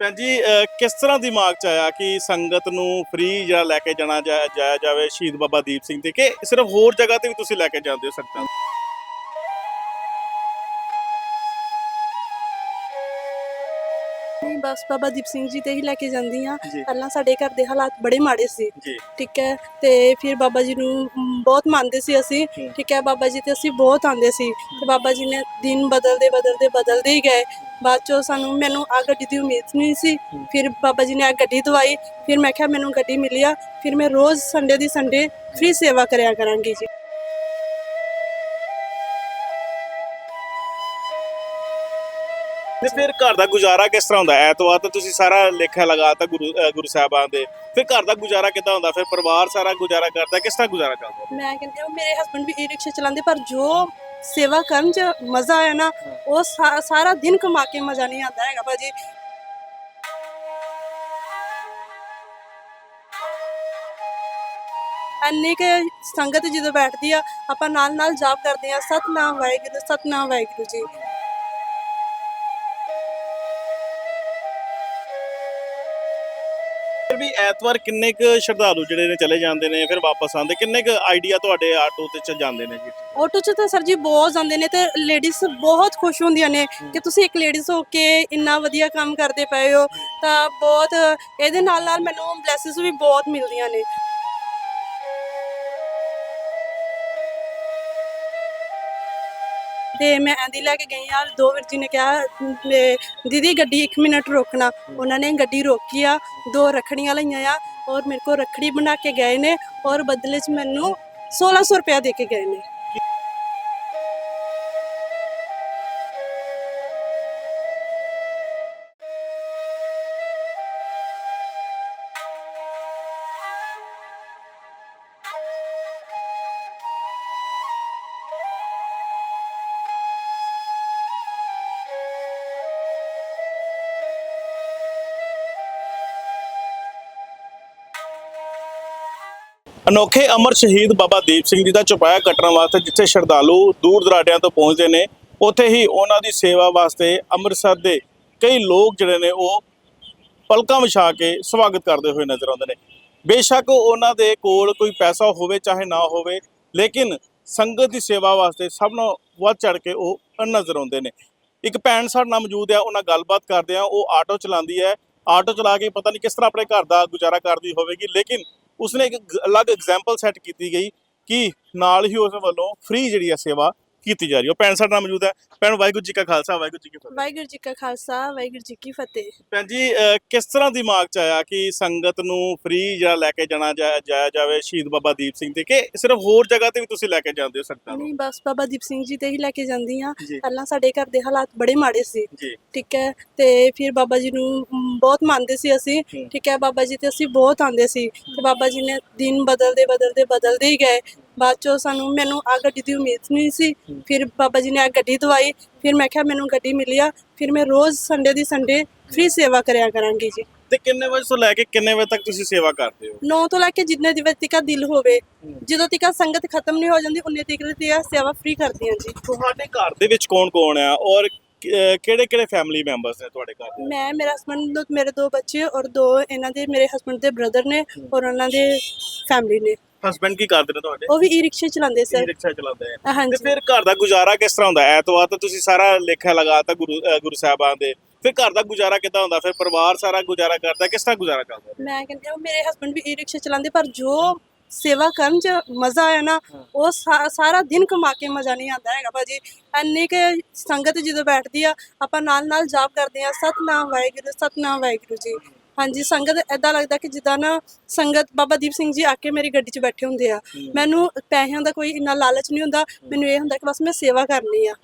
ਭੈਣ ਜੀ ਕਿਸ ਤਰ੍ਹਾਂ ਦਿਮਾਗ ਚ ਆਇਆ ਕਿ ਸੰਗਤ ਨੂੰ ਫ੍ਰੀ ਜਿਹੜਾ ਲੈ ਕੇ ਜਾਣਾ ਜਾਇਆ ਜਾਵੇ ਸ਼ਹੀਦ ਬਾਬਾ ਦੀਪ ਸਿੰਘ ਤੇ ਕਿ ਸਿਰਫ ਹੋਰ ਜਗ੍ਹਾ ਤੇ ਵੀ ਤੁਸੀਂ ਲੈ ਕੇ ਜਾਂਦੇ ਹੋ ਸੰਗਤਾਂ ਨੂੰ? ਬਸ ਬਾਬਾ ਦੀਪ ਸਿੰਘ ਜੀ ਤੇ ਹੀ ਲੈ ਕੇ ਜਾਂਦੀ ਆ ਪਹਿਲਾਂ ਸਾਡੇ ਘਰ ਦੇ ਹਾਲਾਤ ਬੜੇ ਮਾੜੇ ਸੀ। ਠੀਕ ਹੈ ਤੇ ਫਿਰ ਬਾਬਾ ਜੀ ਨੂੰ ਬਹੁਤ ਮੰਨਦੇ ਸੀ ਅਸੀਂ। ਠੀਕ ਹੈ ਬਾਬਾ ਜੀ ਤੇ ਅਸੀਂ ਬਹੁਤ ਆਂਦੇ ਸੀ। ਤੇ ਬਾਬਾ ਜੀ ਨੇ ਦਿਨ ਬਦਲਦੇ ਬਦਲਦੇ ਬਦਲਦੇ ਹੀ ਗਏ। ਬਾਅਦ ਚੋਂ ਸਾਨੂੰ ਮੈਨੂੰ ਆ ਗੱਡੀ ਦੀ ਉਮੀਦ ਨਹੀਂ ਸੀ। ਫਿਰ ਬਾਬਾ ਜੀ ਨੇ ਆ ਗੱਡੀ ਦਵਾਈ। ਫਿਰ ਮੈਂ ਕਿਹਾ ਮੈਨੂੰ ਗੱਡੀ ਮਿਲੀ ਆ। ਫਿਰ ਮੈਂ ਰੋਜ਼ ਸੰਡੇ ਦੀ ਸੰਡੇ ਫ੍ਰੀ ਸੇਵਾ ਕਰਿਆ ਕਰਾਂਗੀ ਜੀ। ਤੇ ਫਿਰ ਘਰ ਦਾ ਗੁਜ਼ਾਰਾ ਕਿਸ ਤਰ੍ਹਾਂ ਹੁੰਦਾ? ਐਤਵਾਰ ਤਾਂ ਤੁਸੀਂ ਸਾਰਾ ਲੇਖਾ ਲਗਾਤਾ ਗੁਰੂ ਅਹ ਗੁਰੂ ਸਾਹਿਬਾਨ ਦੇ। ਫਿਰ ਘਰ ਦਾ ਗੁਜ਼ਾਰਾ ਕਿੱਦਾਂ ਹੁੰਦਾ? ਫਿਰ ਪਰਿਵਾਰ ਸਾਰਾ ਗੁਜ਼ਾਰਾ ਕਰਦਾ? ਕਿਸ ਤਰ੍ਹਾਂ ਗੁਜ਼ਾਰਾ ਚੱਲਦਾ? ਮੈਂ ਕਹਿੰਦੀ ਹਾਂ ਮੇਰੇ ਹਸਬੰਡ ਵੀ ਈ ਰਿਕਸ਼ਾ ਚਲਾਉਂਦੇ ਪਰ ਜੋ ਸੇਵਾ ਕਰਨ ਚ ਮਜ਼ਾ ਆਇਆ ਨਾ, ਉਹ ਸਾਰਾ ਦਿਨ ਕਮਾ ਕੇ ਮਜ਼ਾ ਨਹੀਂ ਆਉਂਦਾ ਹੈਗਾ ਭਾਜੀ। ਅੰਨੇ ਕੇ ਸੰਗਤ ਜਦੋਂ ਬੈਠਦੀ ਆ, ਆਪਾਂ ਨਾਲ ਨਾਲ ਜਾਪ ਕਰਦੇ ਆ, ਸਤਨਾਮ ਵਾਹਿਗੁਰੂ ਸਤਨਾਮ ਵਾਹਿਗੁਰੂ ਜੀ। ਫਿਰ ਵੀ ਐਤਵਾਰ ਕਿੰਨੇ ਕੁ ਸ਼ਰਧਾਲੂ ਜਿਹੜੇ ਨੇ ਚਲੇ ਜਾਂਦੇ ਨੇ ਫਿਰ ਵਾਪਸ ਆਉਂਦੇ? ਕਿੰਨੇ ਕੁ ਆਈਡੀਆ ਤੁਹਾਡੇ ਆਟੋ ਤੇ ਚ ਜਾਂਦੇ ਨੇ ਜੀ? ਆਟੋ 'ਚ ਤਾਂ ਸਰ ਜੀ ਬਹੁਤ ਜਾਂਦੇ ਨੇ ਤੇ ਲੇਡੀਜ਼ ਬਹੁਤ ਖੁਸ਼ ਹੁੰਦੀਆਂ ਨੇ ਕਿ ਤੁਸੀਂ ਇੱਕ ਲੇਡੀਜ਼ ਹੋ ਕੇ ਇੰਨਾ ਵਧੀਆ ਕੰਮ ਕਰਦੇ ਪਏ ਹੋ। ਤਾਂ ਬਹੁਤ ਇਹਦੇ ਨਾਲ ਨਾਲ ਮੈਨੂੰ ਬਲੇਸਿਸ ਵੀ ਬਹੁਤ ਮਿਲਦੀਆਂ ਨੇ। ਤੇ ਮੈਂ ਐਂਦੀ ਲੈ ਕੇ ਗਈ ਆ ਦੋ ਵੀਰ ਜੀ ਨੇ ਕਿਹਾ ਲੈ, ਦੀਦੀ ਗੱਡੀ 1 ਮਿੰਟ ਰੋਕਣਾ। ਉਹਨਾਂ ਨੇ ਗੱਡੀ ਰੋਕੀ ਆ ਦੋ ਰੱਖੜੀਆਂ ਲਈਆਂ ਆ ਔਰ ਮੇਰੇ ਕੋਲ ਰੱਖੜੀ ਬਣਾ ਕੇ ਗਏ ਨੇ ਔਰ ਬਦਲੇ 'ਚ ਮੈਨੂੰ 1600 ਰੁਪਇਆ ਦੇ ਕੇ ਗਏ ਨੇ। ਅਨੋਖੇ ਅਮਰ ਸ਼ਹੀਦ ਬਾਬਾ ਦੀਪ ਸਿੰਘ ਜੀ ਦਾ ਚੁਪਾਇਆ ਕੱਟਣ ਵਾਸਤੇ ਜਿੱਥੇ ਸ਼ਰਧਾਲੂ ਦੂਰ ਦਰਾਡਿਆਂ ਤੋਂ ਪਹੁੰਚਦੇ ਨੇ, ਉੱਥੇ ਹੀ ਉਹਨਾਂ ਦੀ ਸੇਵਾ ਵਾਸਤੇ ਅੰਮ੍ਰਿਤਸਰ ਦੇ ਕਈ ਲੋਕ ਜਿਹੜੇ ਨੇ ਉਹ ਪਲਕਾਂ ਵਿਛਾ ਕੇ ਸਵਾਗਤ ਕਰਦੇ ਹੋਏ ਨਜ਼ਰ ਆਉਂਦੇ ਨੇ। ਬੇਸ਼ੱਕ ਉਹਨਾਂ ਦੇ ਕੋਲ ਕੋਈ ਪੈਸਾ ਹੋਵੇ ਚਾਹੇ ਨਾ ਹੋਵੇ, ਲੇਕਿਨ ਸੰਗਤ ਦੀ ਸੇਵਾ ਵਾਸਤੇ ਸਭ ਨੂੰ ਵੱਧ ਚੜ ਕੇ ਉਹ ਨਜ਼ਰ ਆਉਂਦੇ ਨੇ। ਇੱਕ ਭੈਣ ਸਾਡੇ ਨਾਲ ਮੌਜੂਦ ਹੈ ਉਹਨਾਂ ਗੱਲਬਾਤ ਕਰਦੇ ਆ, ਉਹ ਆਟੋ ਚਲਾਉਂਦੀ ਹੈ ਆਟੋ ਚਲਾ ਕੇ ਪਤਾ ਨਹੀਂ ਕਿਸ ਤਰ੍ਹਾਂ ਆਪਣੇ ਘਰ ਦਾ ਗੁਜ਼ਾਰਾ ਕਰਦੀ ਹੋਵੇਗੀ, ਲੇਕਿਨ ਉਸਨੇ ਇੱਕ ਅਲੱਗ ਐਗਜ਼ਾਮਪਲ ਸੈੱਟ ਕੀਤੀ ਗਈ ਕਿ ਨਾਲ ਹੀ ਉਸ ਵੱਲੋਂ ਫ੍ਰੀ ਜਿਹੜੀ ਹੈ ਸੇਵਾ ਕੀਤੀ ਜਾ ਰਹੀ ਹੈ। ਉਹ ਭੈਣ ਸਾਡੇ ਨਾਲ ਮੌਜੂਦ ਹੈ। ਭੈਣ ਵਾਹਿਗੁਰੂ ਜੀ ਕਾ ਖਾਲਸਾ ਵਾਹਿਗੁਰੂ ਜੀ ਕੀ ਫਤਿਹ। ਵਾਹਿਗੁਰੂ ਜੀ ਕਾ ਖਾਲਸਾ ਵਾਹਿਗੁਰੂ ਜੀ ਕੀ ਫਤਿਹ। ਭੈਣ ਜੀ ਅਹ ਕਿਸ ਤਰ੍ਹਾਂ ਦਿਮਾਗ ਚ ਆਇਆ ਕਿ ਸੰਗਤ ਨੂੰ ਫ੍ਰੀ ਜਿਹੜਾ ਲੈ ਕੇ ਜਾਣਾ ਜਾ- ਜਾਇਆ ਜਾਵੇ ਸ਼ਹੀਦ ਬਾਬਾ ਦੀਪ ਸਿੰਘ ਤੇ ਕਿ ਸਿਰਫ ਹੋਰ ਜਗ੍ਹਾ ਤੇ ਵੀ ਤੁਸੀਂ ਲੈ ਕੇ ਜਾਂਦੇ ਹੋ ਸੰਗਤਾਂ ਨੂੰ? ਨਹੀਂ ਬਸ ਬਾਬਾ ਦੀਪ ਸਿੰਘ ਜੀ ਤੇ ਹੀ ਲੈ ਕੇ ਜਾਂਦੀ ਆ ਜੀ। ਪਹਿਲਾਂ ਸਾਡੇ ਘਰ ਦੇ ਹਾਲਾਤ ਬੜੇ ਮਾੜੇ ਸੀ। ਜੀ। ਠੀਕ ਹੈ ਤੇ ਫਿਰ ਬਾਬਾ ਜੀ ਨੂੰ ਮ, ਬਹੁਤ ਮੰਨਦੇ ਸੀ ਅਸੀਂ। ਹੂੰ। ਠੀਕ ਹੈ ਬਾਬਾ ਜੀ ਤੇ ਅਸੀਂ ਬਹੁਤ ਆਂਦੇ ਸੀ। ਤੇ ਬਾਬਾ ਜੀ ਨੇ ਦਿਨ ਬਦਲਦੇ ਬਦਲਦੇ ਬਦਲਦੇ ਹੀ ਗਏ। ਬਾਅਦ ਚੋਂ ਸਾਨੂੰ ਮੈਨੂੰ ਆ ਗੱਡੀ ਦੀ ਉਮੀਦ ਨਹੀਂ ਸੀ। ਫਿਰ ਬਾਬਾ ਜੀ ਨੇ ਆ ਗੱਡੀ ਦਵਾਈ। ਫਿਰ ਮੈਂ ਕਿਹਾ ਮੈਨੂੰ ਗੱਡੀ ਮਿਲੀ ਆ। ਫਿਰ ਮੈਂ ਰੋਜ਼ ਸੰਡੇ ਦੀ ਸੰਡੇ ਫ੍ਰੀ ਸੇਵਾ ਕਰਿਆ ਕਰਾਂਗੀ ਜੀ। ਤੇ ਕਿੰਨੇ ਵਜੇ ਤੋਂ ਲੈ ਕੇ ਕਿੰਨੇ ਵਜੇ ਤੱਕ ਤੁਸੀਂ ਸੇਵਾ ਕਰਦੇ ਹੋ? 9 ਤੋਂ ਲੈ ਕੇ ਜਿੰਨੇ ਦੀ ਤੱਕ ਦਿਲ ਹੋਵੇ। ਜਦੋਂ ਤੱਕ ਸੰਗਤ ਖਤਮ ਨਹੀਂ ਹੋ ਜਾਂਦੀ ਉਨੇ ਤੱਕ ਦੀ ਇਹ ਸੇਵਾ ਫ੍ਰੀ ਕਰਦੀਆਂ ਜੀ। ਤੁਹਾਡੇ ਘਰ ਦੇ ਵਿੱਚ ਕੌਣ ਕੌਣ ਆ? ਔਰ ਕਿਹੜੇ ਕਿਹੜੇ ਫੈਮਿਲੀ ਮੈਂਬਰਸ ਨੇ ਤੁਹਾਡੇ ਘਰ ਦੇ ਮੈਂ ਮੇਰਾ ਹਸਬੰਡ ਮੇਰੇ ਦੋ ਬੱਚੇ ਔਰ ਦੋ ਇਹਨਾਂ ਦੇ ਮੇਰੇ ਹਸਬੰਡ ਦੇ ਬ੍ਰਦਰ ਨੇ ਔਰ ਉਹਨਾਂ ਦੇ ਫੈਮਿਲੀ ਨੇ। ਹਸਬੰਡ ਕੀ ਕਰਦੇ ਨੇ ਤੁਹਾਡੇ? ਉਹ ਵੀ ਈ ਰਿਕਸ਼ੇ ਚਲਾਉਂਦੇ ਈ ਸਰ ਰਿਕਸ਼ਾ ਚਲਾਉਂਦੇ ਆ। ਤੇ ਹਾਂਜੀ ਫਿਰ ਘਰ ਦਾ ਗੁਜ਼ਾਰਾ ਕਿਸ ਤਰ੍ਹਾਂ ਹੁੰਦਾ? ਐਤਵਾਰ ਤਾਂ ਤੁਸੀਂ ਸਾਰਾ ਲੇਖਾ ਲਗਾਤਾ ਗੁਰੂ ਗੁਰੂ ਸਾਹਿਬਾਨ ਦੇ। ਫਿਰ ਘਰ ਦਾ ਗੁਜ਼ਾਰਾ ਕਿੱਦਾਂ ਹੁੰਦਾ? ਫਿਰ ਪਰਿਵਾਰ ਸਾਰਾ ਗੁਜ਼ਾਰਾ ਕਰਦਾ? ਕਿਸ ਤਰ੍ਹਾਂ ਗੁਜ਼ਾਰਾ ਚੱਲਦਾ ਮੈਂ ਕਹਿੰਦੀ ਹਾਂ ਮੇਰੇ ਹਸਬੰਡ ਵੀ ਈ ਰਿਕਸ਼ੇ ਚਲਾਉਂਦੇ ਪਰ ਜੋ ਸੇਵਾ ਕਰਨ ਚ ਮਜ਼ਾ ਆਇਆ ਨਾ ਉਹ ਸਾ- ਸਾਰਾ ਦਿਨ ਕਮਾ ਕੇ ਮਜ਼ਾ ਨਹੀਂ ਆਉਂਦਾ ਹੈਗਾ ਭਾਜੀ। ਅੰਨੇ ਕੇ ਸੰਗਤ ਜਦੋਂ ਬੈਠਦੀ ਆ ਆਪਾਂ ਨਾਲ ਨਾਲ ਜਾਪ ਕਰਦੇ ਆ ਸਤਨਾਮ ਵਾਹਿਗੁਰੂ ਸਤਨਾਮ ਵਾਹਿਗੁਰੂ ਜੀ। ਹਾਂਜੀ ਸੰਗਤ ਐਦਾਂ ਲੱਗਦਾ ਕਿ ਜਿੱਦਾਂ ਨਾ ਸੰਗਤ ਬਾਬਾ ਦੀਪ ਸਿੰਘ ਜੀ ਆ ਕੇ ਮੇਰੀ ਗੱਡੀ 'ਚ ਬੈਠੇ ਹੁੰਦੇ ਆ। ਮੈਨੂੰ ਪੈਸਿਆਂ ਦਾ ਕੋਈ ਇੰਨਾ ਲਾਲਚ ਨਹੀਂ ਹੁੰਦਾ ਮੈਨੂੰ ਇਹ ਹੁੰਦਾ ਕਿ ਬਸ ਮੈਂ ਸੇਵਾ ਕਰਨੀ ਆ।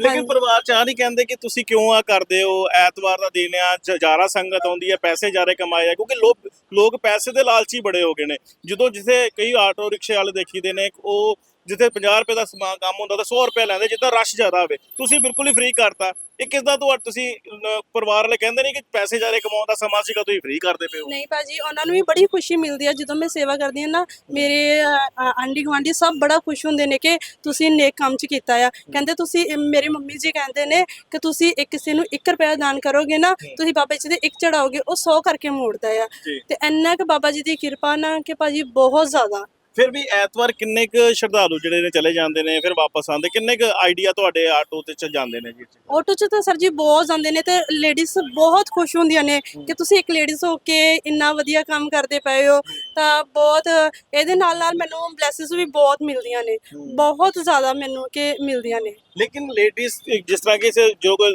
ਲੇਕਿਨ। ਪਰਿਵਾਰ ਚ ਆ ਨਹੀਂ ਕਹਿੰਦੇ ਕਿ ਤੁਸੀਂ ਕਿਉਂ ਆ ਕਰਦੇ ਹੋ? ਐਤਵਾਰ ਦਾ ਦਿਨ ਆ ਜ਼ਿਆਦਾ ਸੰਗਤ ਆਉਂਦੀ ਹੈ ਪੈਸੇ ਜ਼ਿਆਦਾ ਕਮਾਏ ਆ ਕਿਉਂਕਿ ਲੋਕ ਲੋਕ ਪੈਸੇ ਦੇ ਲਾਲਚੀ ਬੜੇ ਹੋ ਗਏ ਨੇ। ਜਦੋਂ ਜਿੱਥੇ ਕਈ ਆਟੋ ਰਿਕਸ਼ੇ ਵਾਲੇ ਦੇਖੀਦੇ ਨੇ ਉਹ ਜਿੱਥੇ 50 ਰੁਪਏ ਦਾ ਸਮਾਨ ਕੰਮ ਹੁੰਦਾ ਤਾਂ 100 ਰੁਪਏ ਲੈਂਦੇ ਜਿੱਦਾਂ ਰਸ਼ ਜ਼ਿਆਦਾ ਹੋਵੇ। ਤੁਸੀਂ ਬਿਲਕੁਲ ਹੀ ਫ੍ਰੀ ਕਰਤਾ। ਇਹ ਕਿਸ ਦਾ ਤੁਹਾਡਾ ਤੁਸੀਂ ਅਹ, ਪਰਿਵਾਰ ਵਾਲੇ ਕਹਿੰਦੇ ਨਹੀਂ ਕਿ ਪੈਸੇ ਜ਼ਿਆਦਾ ਕਮਾਉਣ ਦਾ ਸਮਾਂ ਸੀਗਾ ਤੁਸੀਂ ਫ੍ਰੀ ਕਰਦੇ ਪਏ ਹੋ? ਨਹੀਂ ਭਾਜੀ ਉਹਨਾਂ ਨੂੰ ਵੀ ਬੜੀ ਖੁਸ਼ੀ ਮਿਲਦੀ ਹੈ ਜਦੋਂ ਮੈਂ ਸੇਵਾ ਕਰਦੀ ਹਾਂ ਨਾ ਮੇਰੇ ਆਂਡੀ ਗੁਆਂਢੀ ਸਭ ਬੜਾ ਖੁਸ਼ ਹੁੰਦੇ ਨੇ ਕਿ ਤੁਸੀਂ ਨੇਕ ਕੰਮ ਚ ਕੀਤਾ ਆ। ਕਹਿੰਦੇ ਤੁਸੀਂ ਇਹ ਮੇਰੀ ਮੰਮੀ ਜੀ ਕਹਿੰਦੇ ਨੇ ਕਿ ਤੁਸੀਂ ਇੱਕ ਕਿਸੇ ਨੂੰ 1 ਰੁਪਿਆ ਦਾਨ ਕਰੋਗੇ ਨਾ ਤੁਸੀਂ ਬਾਬਾ ਜੀ ਦੇ ਇੱਕ ਚੜਾਓਗੇ ਉਹ 100 ਕਰਕੇ ਮੋੜਦਾ ਆ। ਜੀ। ਤੇ ਇੰਨਾ ਕਿ ਬਾਬਾ ਜੀ ਦੀ ਕਿਰਪਾ ਨਾਲ ਕਿ ਭਾਜੀ ਬਹੁਤ ਜ਼ਿਆਦਾ। ਫਿਰ ਵੀ ਐਤਵਾਰ ਕਿੰਨੇ ਕੁ ਸ਼ਰਧਾਲੂ ਜਿਹੜੇ ਨੇ ਚਲੇ ਜਾਂਦੇ ਨੇ ਫਿਰ ਵਾਪਸ ਆਉਂਦੇ? ਕਿੰਨੇ ਕੁ ਆਈਡੀਆ ਤੁਹਾਡੇ ਆਟੋ ਤੇ ਚ ਜਾਂਦੇ ਨੇ ਜੀ? ਆਟੋ 'ਚ ਤਾਂ ਸਰ ਜੀ ਬਹੁਤ ਜਾਂਦੇ ਨੇ ਤੇ ਲੇਡੀਜ਼ ਬਹੁਤ ਖੁਸ਼ ਹੁੰਦੀਆਂ ਨੇ ਕਿ ਤੁਸੀਂ ਇੱਕ ਲੇਡੀਜ਼ ਹੋ ਕੇ ਇੰਨਾ ਵਧੀਆ ਕੰਮ ਕਰਦੇ ਪਏ ਹੋ ਤਾਂ ਬਹੁਤ ਇਹਦੇ ਨਾਲ ਨਾਲ ਮੈਨੂੰ ਬਲੇਸਿਸ ਵੀ ਬਹੁਤ ਮਿਲਦੀਆਂ ਨੇ ਬਹੁਤ ਜ਼ਿਆਦਾ ਮੈਨੂੰ ਕਿ ਮਿਲਦੀਆਂ ਨੇ। ਲੇਕਿਨ ਲੇਡੀਜ਼ ਜਿਸ ਤਰ੍ਹਾਂ ਕਿ ਜੋ ਕੋਈ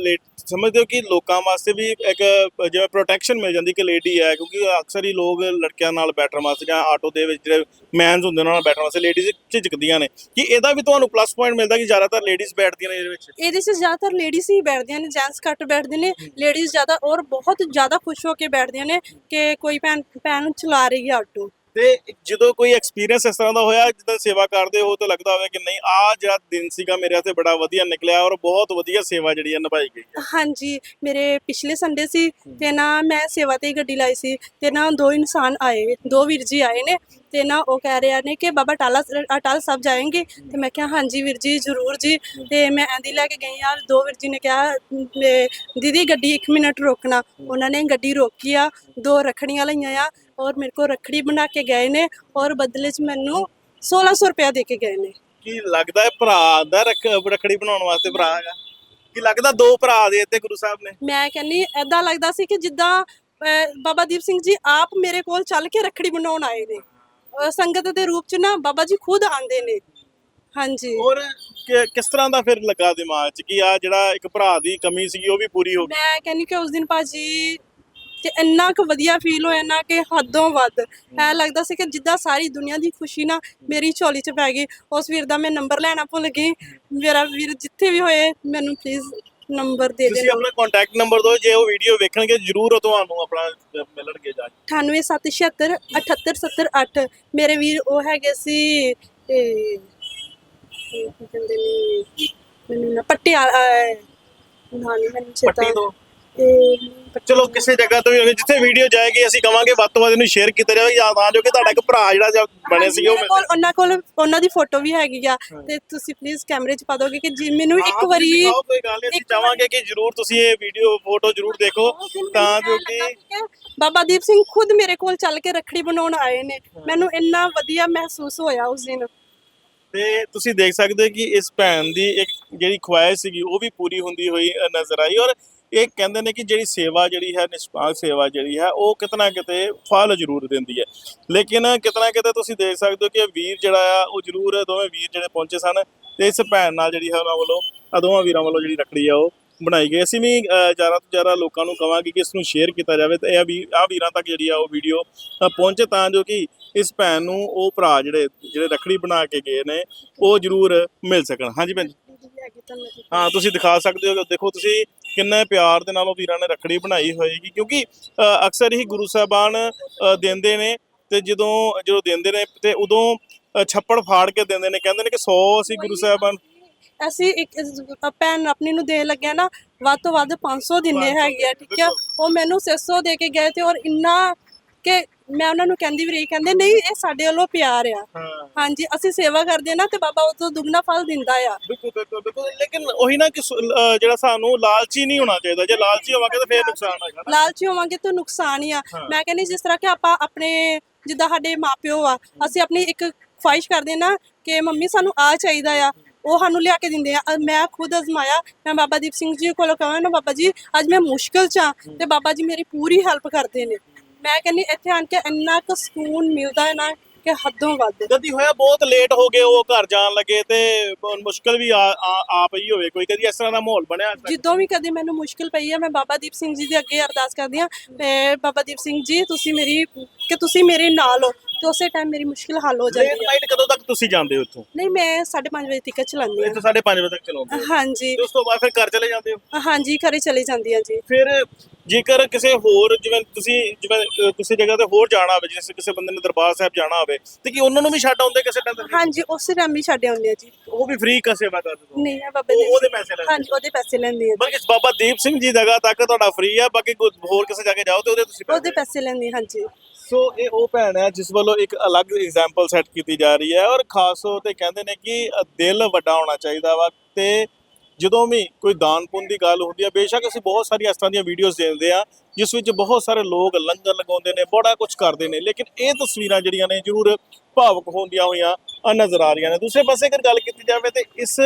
ਸਮਝਦੇ ਹੋ ਕਿ ਲੋਕਾਂ ਵਾਸਤੇ ਵੀ ਇੱਕ, ਜਿਵੇਂ ਪ੍ਰੋਟੈਕਸ਼ਨ ਮਿਲ ਜਾਂਦੀ ਕਿ ਲੇਡੀ ਹੈ, ਕਿਉਂਕਿ ਅਕਸਰ ਹੀ ਲੋਕ ਲੜਕਿਆਂ ਨਾਲ ਬੈਠਣ ਵਾਸਤੇ ਜਾਂ ਆਟੋ ਦੇ ਵਿੱਚ ਜਿਹੜੇ ਮੈਨਸ ਹੁੰਦੇ ਉਹਨਾਂ ਨਾਲ ਬੈਠਣ ਵਾਸਤੇ ਲੇਡੀਜ਼ ਝਿਜਕਦੀਆਂ ਨੇ। ਕਿ ਇਹਦਾ ਵੀ ਤੁਹਾਨੂੰ ਪਲੱਸ ਪੁਆਇੰਟ ਮਿਲਦਾ ਕਿ ਜ਼ਿਆਦਾਤਰ ਲੇਡੀਜ਼ ਬੈਠਦੀਆਂ ਨੇ ਇਹਦੇ ਵਿੱਚ? ਇਹਦੇ 'ਚ ਜ਼ਿਆਦਾਤਰ ਲੇਡੀਜ਼ ਹੀ ਬੈਠਦੀਆਂ ਨੇ ਜੈਂਟਸ ਘੱਟ ਬੈਠਦੇ ਨੇ। ਲੇਡੀਜ਼ ਜ਼ਿਆਦਾ ਔਰ ਬਹੁਤ ਜ਼ਿਆਦਾ ਖੁਸ਼ ਹੋ ਕੇ ਬੈਠਦੀਆਂ ਨੇ ਕਿ ਕੋਈ ਭੈਣ ਭੈਣ ਚਲਾ ਰਹੀ ਹੈ ਆਟੋ ਤੇ ਜਦੋਂ ਕੋਈ ਐਕਸਪੀਰੀਅੰਸ ਇਸ ਤਰ੍ਹਾਂ ਦਾ ਹੋਇਆ ਜਿੱਦਾਂ ਸੇਵਾ ਕਰਦੇ ਹੋ ਤਾਂ ਲੱਗਦਾ ਹੋਵੇ ਕਿ ਨਹੀਂ ਆ ਜਿਹੜਾ ਦਿਨ ਸੀਗਾ ਮੇਰੇ ਵਾਸਤੇ ਬੜਾ ਵਧੀਆ ਨਿਕਲਿਆ ਔਰ ਬਹੁਤ ਵਧੀਆ ਸੇਵਾ ਜਿਹੜੀ ਹੈ ਨਿਭਾਈ ਗਈ ਹੈ। ਹਾਂਜੀ ਮੇਰੇ ਪਿਛਲੇ ਸੰਡੇ ਸੀ ਤੇ ਨਾ ਮੈਂ ਸੇਵਾ ਤੇ ਹੀ ਗੱਡੀ ਲਾਈ ਸੀ ਤੇ ਨਾ ਦੋ ਇਨਸਾਨ ਆਏ ਦੋ ਵੀਰ ਜੀ ਆਏ ਨੇ ਤੇ ਨਾ ਉਹ ਕਹਿ ਰਹੇ ਨੇ ਕਿ ਬਾਬਾ ਟਾਲਾ ਅਟਾਲ ਸਾਹਿਬ ਜਾਏਂਗੇ। ਤੇ ਮੈਂ ਕਿਹਾ ਹਾਂਜੀ ਵੀਰ ਜੀ ਜ਼ਰੂਰ ਜੀ। ਤੇ ਮੈਂ ਐਂਦੀ ਲੈ ਕੇ ਗਈ ਆ। ਦੋ ਵੀਰ ਜੀ ਨੇ ਕਿਹਾ "ਮੇ- ਦੀਦੀ ਗੱਡੀ 1 ਮਿੰਟ ਰੋਕਣਾ। ਉਹਨਾਂ ਨੇ ਗੱਡੀ ਰੋਕੀ ਆ। ਦੋ ਰਖੜੀਆਂ ਲਈਆਂ ਆ। ਔਰ ਮੇਰੇ ਕੋਲ ਰਖੜੀ ਬਣਾ ਕੇ ਗਏ ਨੇ। ਔਰ ਬਦਲੇ 'ਚ ਮੈਨੂੰ 1600 ਰੁਪਇਆ ਦੇ ਕੇ ਗਏ ਨੇ। ਕੀ ਲੱਗਦਾ ਹੈ ਭਰਾ ਦਾ ਰੱਖ- ਰੱਖੜੀ ਬਣਾਉਣ ਵਾਸਤੇ ਭਰਾ ਹੈਗਾ? ਕੀ ਲੱਗਦਾ ਦੋ ਭਰਾ ਦੇ ਇੱਥੇ ਗੁਰੂ ਸਾਹਿਬ ਨੇ? ਮੈਂ ਕਹਿੰਨੀ ਐਦਾਂ ਲੱਗਦਾ ਸੀ ਕਿ ਜਿੱਦਾਂ ਬਾਬਾ ਦੀਪ ਸਿੰਘ ਜੀ ਆਪ ਮੇਰੇ ਕੋਲ ਚੱਲ ਕੇ ਰੱਖੜੀ ਬਣਾਉਣ ਆਏ ਨੇ। ਅਹ, ਸੰਗਤ ਦੇ ਰੂਪ ਚ ਨਾ ਬਾਬਾ ਜੀ ਖੁਦ ਆਂਦੇ ਨੇ। ਹਾਂਜੀ। ਔਰ ਕਿ- ਕਿਸ ਤਰ੍ਹਾਂ ਦਾ ਫਿਰ ਲੱਗਾ ਦਿਮਾਗ 'ਚ ਕਿ ਆ ਜਿਹੜਾ ਇੱਕ ਭਰਾ ਦੀ ਕਮੀ ਸੀਗੀ ਉਹ ਵੀ ਪੂਰੀ ਹੋ ਗਈ? ਮੈਂ ਕਹਿੰਨੀ ਕਿ ਉਸ ਦਿਨ ਭਾਜੀ ਤੇ ਇੰਨਾ ਕੁ ਵਧੀਆ ਫੀਲ ਹੋਇਆ ਨਾ ਕਿ ਹੱਦੋਂ ਵੱਧ। ਐ ਲੱਗਦਾ ਸੀ ਕਿ ਜਿੱਦਾਂ ਸਾਰੀ ਦੁਨੀਆ ਦੀ ਖੁਸ਼ੀ ਨਾ ਮੇਰੀ ਝੋਲੀ 'ਚ ਪੈ ਗਈ। ਉਸ ਵੀਰ ਦਾ ਮੈਂ ਨੰਬਰ ਲੈਣਾ ਭੁੱਲ ਗਈ। ਮੇਰਾ ਵੀਰ ਜਿੱਥੇ ਵੀ ਹੋਏ ਮੈਨੂੰ ਪਲੀਜ਼ ਨੰਬਰ ਦੇ ਤੁਸੀਂ ਦੇਣਾ। ਆਪਣਾ ਕੰਟੈਕਟ ਨੰਬਰ ਦਿਓ ਜੇ ਉਹ ਵੀਡੀਓ ਵੇਖਣਗੇ ਜਰੂਰ ਉਹ ਤੁਹਾਨੂੰ ਆਪਣਾ ਮਿਲਣਗੇ ਜਾ ਕੇ। 9876 78708 ਮੇਰੇ ਵੀਰ ਉਹ ਹੈਗੇ ਸੀ ਇਹ ਇਹ ਕੀ ਕਹਿੰਦੇ ਨੇ ਮੈਨੂੰ ਨਾ ਪਟਿਆਲਾ ਨਾ ਨਹੀਂ ਮੈਨੂੰ ਚੇਤਾ। ਪੱਟੀ ਤੋਂ ਚਲੋ ਕਿਸੇ ਜਗ੍ਹਾ ਤੋਂ ਵੀ ਹੋਵੇ, ਜਿੱਥੇ ਵੀਡੀਓ ਜਾਏਗੀ ਅਸੀਂ ਕਵਾਂਗੇ ਵੱਧ ਤੋਂ ਵੱਧ ਇਹਨੂੰ ਸ਼ੇਅਰ ਕੀਤਾ ਜਾਵੇ। ਜਾਂ ਤਾਂ ਜੋ ਕਿ ਤੁਹਾਡਾ ਇੱਕ ਭਰਾ ਜਿਹੜਾ ਬਣੇ ਸੀ ਉਹ ਮੇਰੇ ਕੋਲ ਉਹਨਾਂ ਕੋਲ ਉਹਨਾਂ ਦੀ ਫੋਟੋ ਵੀ ਹੈਗੀ ਆ। ਤੇ ਤੁਸੀਂ ਪਲੀਜ਼ ਕੈਮਰੇ 'ਚ ਪਾ ਦੋਗੇ ਕਿ ਜੀ ਮੈਨੂੰ ਇੱਕ ਵਾਰੀ ਕੋਈ ਗੱਲ ਨਹੀਂ ਅਸੀਂ ਚਾਹਾਂਗੇ ਕਿ ਜਰੂਰ ਤੁਸੀਂ ਇਹ ਵੀਡੀਓ ਫੋਟੋ ਜਰੂਰ ਦੇਖੋ ਤਾਂ ਜੋ ਕਿ ਬਾਬਾ ਦੀਪ ਸਿੰਘ ਖੁਦ ਮੇਰੇ ਕੋਲ ਚੱਲ ਕੇ ਰੱਖੜੀ ਬਣਾਉਣ ਆਏ ਨੇ। ਮੈਨੂੰ ਇੰਨਾ ਵਧੀਆ ਮਹਿਸੂਸ ਹੋਇਆ ਉਸ ਦਿਨ। ਤੇ ਤੁਸੀਂ ਦੇਖ ਸਕਦੇ ਹੋ ਕਿ ਇਸ ਭੈਣ ਦੀ ਇੱਕ ਜਿਹੜੀ ਖੁਆਇਸ਼ ਸੀਗੀ, ਉਹ ਵੀ ਪੂਰੀ ਹੁੰਦੀ ਹੋਈ ਨਜ਼ਰ ਆਈ ਔਰ ਇਹ ਕਹਿੰਦੇ ਨੇ ਕਿ ਜਿਹੜੀ ਸੇਵਾ ਜਿਹੜੀ ਹੈ ਨਿਸ਼ਪਾਕ ਸੇਵਾ ਜਿਹੜੀ ਹੈ, ਉਹ ਕਿਤਨਾ ਕਿਤੇ ਫਲ ਜ਼ਰੂਰ ਦਿੰਦੀ ਹੈ। ਲੇਕਿਨ ਕਿਤਨਾ ਕਿਤੇ ਤੁਸੀਂ ਦੇਖ ਸਕਦੇ ਹੋ ਕਿ ਵੀਰ ਜਿਹੜਾ ਆ, ਉਹ ਜ਼ਰੂਰ ਦੋਵੇਂ ਵੀਰ ਜਿਹੜੇ ਪਹੁੰਚੇ ਸਨ ਤੇ ਇਸ ਭੈਣ ਨਾਲ ਜਿਹੜੀ ਹੈ, ਉਹਨਾਂ ਵੱਲੋਂ ਆ ਦੋਵਾਂ ਵੀਰਾਂ ਵੱਲੋਂ ਜਿਹੜੀ ਰੱਖੜੀ ਆ, ਉਹ ਬਣਾਈ ਗਈ। ਅਸੀਂ ਵੀ ਜ਼ਿਆਦਾ ਤੋਂ ਜ਼ਿਆਦਾ ਲੋਕਾਂ ਨੂੰ ਕਵਾਂਗੇ ਕਿ ਇਸ ਨੂੰ ਸ਼ੇਅਰ ਕੀਤਾ ਜਾਵੇ ਤੇ ਇਹ ਵੀ ਆ ਵੀਰਾਂ ਤੱਕ ਜਿਹੜੀ ਆ, ਉਹ ਵੀਡੀਓ ਪਹੁੰਚੇ ਤਾਂ ਜੋ ਕਿ ਇਸ ਭੈਣ ਨੂੰ ਉਹ ਭਰਾ ਜਿਹੜੇ ਜਿਹੜੇ ਰੱਖੜੀ ਬਣਾ ਕੇ ਗਏ ਨੇ ਉਹ ਜ਼ਰੂਰ ਮਿਲ ਸਕਣ। ਹਾਂਜੀ ਭੈਣ ਜੀ। ਹਾਂ ਤੁਸੀਂ ਦਿਖਾ ਸਕਦੇ ਹੋ। ਦੇਖੋ ਤੁਸੀਂ ਕਿੰਨੇ ਪਿਆਰ ਦੇ ਨਾਲ ਉਹ ਵੀਰਾਂ ਨੇ ਰੱਖੜੀ ਬਣਾਈ ਹੋਏਗੀ। ਕਿਉਂਕਿ ਅਕਸਰ ਹੀ ਗੁਰੂ ਸਾਹਿਬਾਨ ਦਿੰਦੇ ਨੇ ਤੇ ਜਦੋਂ ਜਦੋਂ ਦਿੰਦੇ ਨੇ ਤੇ ਉਦੋਂ ਛੱਪੜ ਫਾੜ ਕੇ ਦਿੰਦੇ ਨੇ। ਕਹਿੰਦੇ ਨੇ ਕਿ 100 ਅਸੀਂ ਗੁਰੂ ਸਾਹਿਬਾਨ ਅਸੀਂ ਇੱਕ ਭੈਣ ਆਪਣੀ ਨੂੰ ਦੇ ਲੱਗਿਆ ਨਾ ਵੱਧ ਤੋਂ ਵੱਧ 500 ਦਿਨੇ ਹੈਗੇ ਆ ਠੀਕ ਆ। ਉਹ ਮੈਨੂੰ 600 ਦੇ ਕੇ ਗਏ ਤੇ ਔਰ ਇੰਨਾ ਕਿ ਮੈਂ ਉਹਨਾਂ ਨੂੰ ਕਹਿੰਦੀ ਵੀ ਰਹੀ ਕਹਿੰਦੇ ਨਹੀਂ ਇਹ ਸਾਡੇ ਵੱਲੋਂ ਪਿਆਰ ਆ। ਹਾਂ। ਹਾਂਜੀ ਅਸੀਂ ਸੇਵਾ ਕਰਦੇ ਨਾ ਤੇ ਬਾਬਾ ਉਹ ਤੋਂ ਦੁੱਗਣਾ ਫਲ ਦਿੰਦਾ ਆ। ਬਿਲਕੁਲ ਬਿਲਕੁਲ ਬਿਲਕੁਲ ਲੇਕਿਨ ਉਹੀ ਨਾ ਕਿ ਸ- ਜਿਹੜਾ ਸਾਨੂੰ ਲਾਲਚੀ ਨਹੀਂ ਹੋਣਾ ਚਾਹੀਦਾ। ਜੇ ਲਾਲਚੀ ਹੋਵਾਂਗੇ ਤਾਂ ਫੇਰ ਨੁਕਸਾਨ ਨਾ। ਲਾਲਚੀ ਹੋਵਾਂਗੇ ਤਾਂ ਨੁਕਸਾਨ ਹੀ ਆ। ਮੈਂ ਕਹਿੰਦੀ ਜਿਸ ਤਰ੍ਹਾਂ ਕਿ ਆਪਾਂ ਆਪਣੇ ਜਿੱਦਾਂ ਸਾਡੇ ਮਾਪਿਓ ਆ ਅਸੀਂ ਆਪਣੀ ਇੱਕ ਖੁਆਇਸ਼ ਕਰਦੇ ਨਾ ਕਿ ਮੰਮੀ ਸਾਨੂੰ ਆ ਚਾਹੀਦਾ ਆ। ਉਹ ਸਾਨੂੰ ਲਿਆ ਕੇ ਦਿੰਦੇ ਆ। ਮੈਂ ਖੁਦ ਅਜ਼ਮਾਇਆ। ਮੈਂ ਬਾਬਾ ਦੀਪ ਸਿੰਘ ਜੀ ਕੋਲੋਂ ਕਹਾਂ ਨਾ ਬਾਬਾ ਜੀ ਅੱਜ ਮੈਂ ਮੁਸ਼ਕਲ ਚ ਆ ਤੇ ਬਾਬਾ ਜੀ ਮੇਰੀ ਪੂਰੀ ਹੈਲਪ ਕਰਦੇ ਨੇ। ਮੈਂ ਕਹਿੰਦੀ ਇੱਥੇ ਆਣ ਕੇ ਇੰਨਾ ਕੁ ਸਕੂਨ ਮਿਲਦਾ ਹੈ ਨਾ ਕਿ ਹੱਦੋਂ ਵੱਧ ਕਦੀ ਹੋਇਆ ਬਹੁਤ ਲੇਟ ਹੋ ਗਏ ਉਹ ਘਰ ਜਾਣ ਲੱਗੇ ਤੇ ਮੁਸ਼ਕਲ ਵੀ ਆ ਆ- ਆ ਪਈ ਹੋਵੇ ਕੋਈ ਕਦੀ ਇਸ ਤਰ੍ਹਾਂ ਦਾ ਮਾਹੌਲ ਬਣਿਆ? ਜਦੋਂ ਵੀ ਕਦੇ ਮੈਨੂੰ ਮੁਸ਼ਕਿਲ ਪਈ ਹੈ ਮੈਂ ਬਾਬਾ ਦੀਪ ਸਿੰਘ ਜੀ ਦੇ ਅੱਗੇ ਅਰਦਾਸ ਕਰਦੀ ਹਾਂ ਤੇ ਬਾਬਾ ਦੀਪ ਸਿੰਘ ਜੀ ਤੁਸੀਂ ਮੇਰੀ ਕਿ ਤੁਸੀਂ ਮੇਰੇ ਨਾਲ ਹੋ ਤੇ ਉਸੇ ਟਾਈਮ ਮੇਰੀ ਮੁਸ਼ਕਿਲ ਹੱਲ ਹੋ ਜਾਂਦੀ ਹੈ ਨਾਈਟ ਕਦੋਂ ਤੱਕ ਤੁਸੀਂ ਜਾਂਦੇ ਹੋ ਇੱਥੋਂ? ਨਹੀਂ ਮੈਂ 5:30 ਵਜੇ ਤੱਕ ਚਲਾਉਂਦੀ ਇੱਥੇ 5:30 ਵਜੇ ਤੱਕ ਚਲਾਉਂਦੇ ਹੋ? ਹਾਂਜੀ। ਤੇ ਉਸ ਤੋਂ ਬਾਅਦ ਫਿਰ ਘਰ ਚਲੇ ਜਾਂਦੇ ਹੋ? ਹਾਂਜੀ ਘਰੇ ਚਲੀ ਜਾਂਦੀ ਹਾਂ ਜੀ। ਫਿਰ ਜੇਕਰ ਕਿਸੇ ਹੋਰ ਜਿਵੇਂ ਤੁਸੀਂ ਜਿਵੇਂ ਕਿਸੇ ਜਗ੍ਹਾ ਤੇ ਹੋਰ ਜਾਣਾ ਹੋਵੇ ਜਿਵੇਂ ਕਿਸੇ ਬੰਦੇ ਨੇ ਦਰਬਾਰ ਸਾਹਿਬ ਜਾਣਾ ਹੋਵੇ ਤੇ ਕੀ ਉਹਨਾਂ ਨੂੰ ਵੀ ਛੱਡ ਆਉਂਦੇ ਕਿਸੇ ਟਾਈਮ ਹਾਂਜੀ ਉਸੇ ਟਾਈਮ ਹੀ ਛੱਡ ਆਉਂਦੇ ਆ ਜੀ। ਉਹ ਵੀ ਫ੍ਰੀ ਕਾ ਸੇਵਾ ਕਰਦੇ ਹੋ ਨਹੀਂ ਆ ਬਾਬਾ ਦੀਪ ਉਹਦੇ ਪੈਸੇ ਲੈਂਦੇ ਹਾਂਜੀ ਉਹਦੇ ਪੈਸੇ ਲੈਂਦੇ ਆ ਜੀ। ਬਲਕਿ ਬਾਬਾ ਦੀਪ ਸਿੰਘ ਜੀ ਜਗ੍ਹਾ ਤੱਕ ਤੁਹਾਡਾ ਫ੍ਰੀ ਹੈ ਬਾਕੀ ਕੋਈ ਹੋਰ ਕਿਸੇ ਜਗ੍ਹਾ ਜਾਓ ਤੇ ਉਹਦੇ ਤੁਸੀਂ ਉਹਦੇ ਪੈਸੇ ਲੈਂਦੇ ਹਾਂਜੀ। ਸੋ ਇਹ ਉਹ ਭੈਣ ਹੈ ਜਿਸ ਵੱਲੋਂ ਇੱਕ ਅਲੱਗ ਐਗਜ਼ਾਮਪਲ ਸੈੱਟ ਕੀਤੀ ਜਾ ਰਹੀ ਹੈ ਔਰ ਖਾਸ ਤੌਰ ਤੇ ਕਹਿੰਦੇ ਨੇ ਕਿ ਦਿਲ ਵੱਡਾ ਹੋਣਾ ਚਾਹੀਦਾ ਵਾ ਤੇ ਜਦੋਂ ਵੀ ਕੋਈ ਦਾਨ ਪੁੰਨ ਦੀ ਗੱਲ ਹੁੰਦੀ ਹੈ, ਬੇਸ਼ੱਕ ਅਸੀਂ ਬਹੁਤ ਸਾਰੀਆਂ ਇਸ ਤਰ੍ਹਾਂ ਦੀਆਂ ਵੀਡੀਓਜ਼ ਦੇਖਦੇ ਆ ਜਿਸ ਵਿੱਚ ਬਹੁਤ ਸਾਰੇ ਲੋਕ ਲੰਗਰ ਲਗਾਉਂਦੇ ਨੇ, ਬੜਾ ਕੁਝ ਕਰਦੇ ਨੇ, ਲੇਕਿਨ ਇਹ ਤਸਵੀਰਾਂ ਜਿਹੜੀਆਂ ਨੇ ਜ਼ਰੂਰ ਭਾਵੁਕ ਹੁੰਦੀਆਂ ਹੋਈਆਂ ਨਜ਼ਰ ਆ ਰਹੀਆਂ ਨੇ। ਦੂਸਰੇ ਪਾਸੇ ਅਗਰ ਗੱਲ ਕੀਤੀ ਜਾਵੇ ਤੇ ਇਸ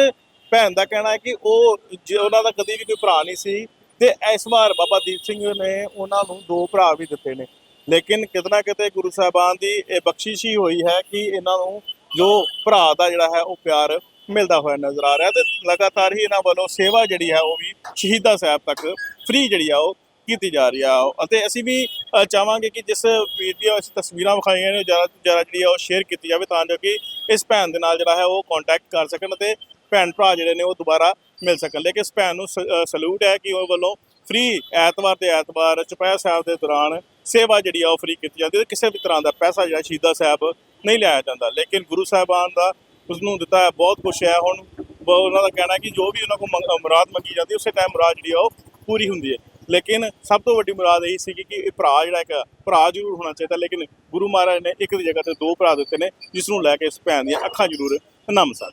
ਭੈਣ ਦਾ ਕਹਿਣਾ ਹੈ ਕਿ ਉਹ ਜੇ ਉਹਨਾਂ ਦਾ ਕਦੀ ਵੀ ਕੋਈ ਭਰਾ ਨਹੀਂ ਸੀ ਤੇ ਇਸ ਵਾਰ ਬਾਬਾ ਦੀਪ ਸਿੰਘ ਨੇ ਉਹਨਾਂ ਨੂੰ ਦੋ ਭਰਾ ਵੀ ਦਿੱਤੇ ਨੇ। ਲੇਕਿਨ ਕਿਤਨਾ ਕਿਤੇ ਗੁਰੂ ਸਾਹਿਬਾਨ ਦੀ ਇਹ ਬਖਸ਼ਿਸ਼ ਹੀ ਹੋਈ ਹੈ ਕਿ ਇਹਨਾਂ ਨੂੰ ਜੋ ਭਰਾ ਦਾ ਜਿਹੜਾ ਹੈ ਉਹ ਪਿਆਰ ਮਿਲਦਾ ਹੋਇਆ ਨਜ਼ਰ ਆ ਰਿਹਾ ਤੇ ਲਗਾਤਾਰ ਹੀ ਇਹਨਾਂ ਵੱਲੋਂ ਸੇਵਾ ਜਿਹੜੀ ਹੈ ਉਹ ਵੀ ਸ਼ਹੀਦਾਂ ਸਾਹਿਬ ਤੱਕ ਫ੍ਰੀ ਜਿਹੜੀ ਆ ਉਹ ਕੀਤੀ ਜਾ ਰਹੀ ਆ। ਅਤੇ ਅਸੀਂ ਵੀ ਅ, ਚਾਹਾਂਗੇ ਕਿ ਜਿਸ ਵੀਡੀਓ ਇਸ ਤਸਵੀਰਾਂ ਵਿਖਾਈਆਂ ਨੇ ਜ਼ਿਆਦਾ ਤੋਂ ਜ਼ਿਆਦਾ ਜਿਹੜੀ ਆ ਉਹ ਸ਼ੇਅਰ ਕੀਤੀ ਜਾਵੇ ਤਾਂ ਜੋ ਕਿ ਇਸ ਭੈਣ ਦੇ ਨਾਲ ਜਿਹੜਾ ਹੈ ਉਹ ਕੰਟੈਕਟ ਕਰ ਸਕਣ ਅਤੇ ਭੈਣ ਭਰਾ ਜਿਹੜੇ ਨੇ ਉਹ ਦੁਬਾਰਾ ਮਿਲ ਸਕਣ। ਲੇਕਿਨ ਇਸ ਭੈਣ ਨੂੰ ਸਲੂਟ ਹੈ ਕਿ ਉਹ ਵੱਲੋਂ ਫ੍ਰੀ ਐਤਵਾਰ ਤੇ ਐਤਵਾਰ ਚੁਪਹਿਰਾ ਸਾਹਿਬ ਦੇ ਦੌਰਾਨ ਸੇਵਾ ਜਿਹੜੀ ਆ ਉਹ ਫ੍ਰੀ ਕੀਤੀ ਜਾਂਦੀ ਹੈ ਤੇ ਕਿਸੇ ਵੀ ਤਰ੍ਹਾਂ ਦਾ ਪੈਸਾ ਜਿਹੜਾ ਸ਼ਹੀਦਾਂ ਸਾਹਿਬ ਨਹੀਂ ਲਿਆ ਜਾਂਦਾ। ਲੇਕਿਨ ਗੁਰੂ ਸਾਹਿਬਾਨ ਦਾ ਉਸ ਨੂੰ ਦਿੱਤਾ ਹੈ ਬਹੁਤ ਕੁਛ ਹੈ। ਹੁਣ ਬ- ਉਹਨਾਂ ਦਾ ਕਹਿਣਾ ਕਿ ਜੋ ਵੀ ਉਹਨਾਂ ਕੋਲ ਮੰਗ- ਮੁਰਾਦ ਮੰਗੀ ਜਾਂਦੀ ਉਸੇ ਟਾਈਮ ਮੁਰਾਦ ਜਿਹੜੀ ਆ ਉਹ ਪੂਰੀ ਹੁੰਦੀ ਹੈ। ਲੇਕਿਨ ਸਭ ਤੋਂ ਵੱਡੀ ਮੁਰਾਦ ਇਹ ਸੀ ਕਿ ਇਹ ਭਰਾ ਜਿਹੜਾ ਇੱਕ ਭਰਾ ਜ਼ਰੂਰ ਹੋਣਾ ਚਾਹੀਦਾ। ਲੇਕਿਨ ਗੁਰੂ ਮਹਾਰਾਜ ਨੇ ਇੱਕ ਦੀ ਜਗ੍ਹਾ ਤੇ ਦੋ ਭਰਾ ਦਿੱਤੇ ਨੇ ਜਿਸ ਨੂੰ ਲੈ ਕੇ ਇਸ ਭੈਣ ਦੀਆਂ ਅੱਖਾਂ ਜ਼ਰੂਰ ਨਮ ਸਨ।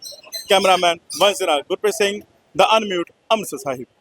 ਕੈਮਰਾਮੈਨ ਵੰਸ ਨਾਲ ਗੁਰਪ੍ਰੀਤ ਸਿੰਘ ਦਾ ਅਨਮਿਊਟ ਅੰਮ੍ਰਿਤਸਰ ਸਾਹਿਬ।